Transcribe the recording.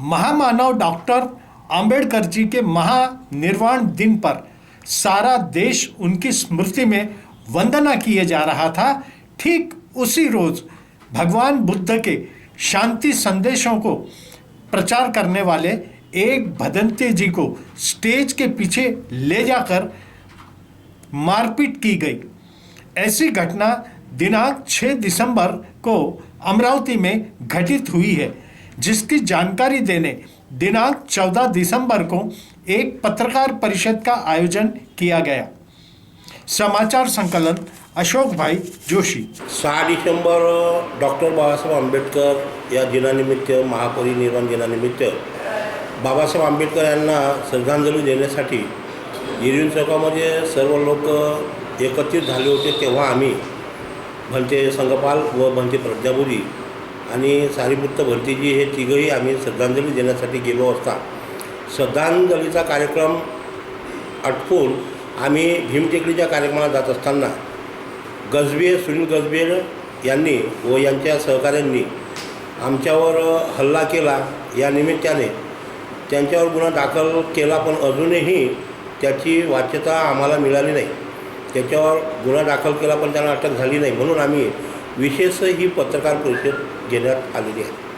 महामानव डॉक्टर अंबेडकर जी के महानिर्वाण दिन पर सारा देश उनकी स्मृति में वंदना किए जा रहा था। ठीक उसी रोज भगवान बुद्ध के शांति संदेशों को प्रचार करने वाले एक भदंते जी को स्टेज के पीछे ले जाकर मारपीट की गई। ऐसी घटना दिनांक 6 दिसंबर को अमरावती में घटित हुई है। जिसकी जानकारी देने दिनांक 14 दिसंबर को एक पत्रकार परिषद का आयोजन किया गया। समाचार संकलन अशोक भाई जोशी। सहा डिसेंबर डॉक्टर बाबासाहेब आंबेडकर या दिनानिमित्त महापरिनिर्वाण दिनानिमित्त, बाबासाहेब आंबेडकर यांना श्रद्धांजली देण्यासाठी इरविन चौकामध्ये सर्व लोक एकत्रित झाले होते तेव्हा आम्ही भंते संगपाल व भंते प्रज्ञापुरी आणि सारीपुत्त भरतीजी हे तिघंही आम्ही श्रद्धांजली देण्यासाठी गेलो असता. श्रद्धांजलीचा कार्यक्रम आटपून आम्ही भीमटेकडीच्या कार्यक्रमाला जात असताना गजबे सुनील गजबे यांनी व यांच्या सहकाऱ्यांनी आमच्यावर हल्ला केला. या निमित्ताने त्यांच्यावर गुन्हा दाखल केला पण अजूनही त्याची वाच्यता आम्हाला मिळाली नाही. त्याच्यावर गुन्हा दाखल केला पण त्यांना अटक झाली नाही. म्हणून आम्ही विशेष ही पत्रकार परिषद घेण्यात आलेली आहे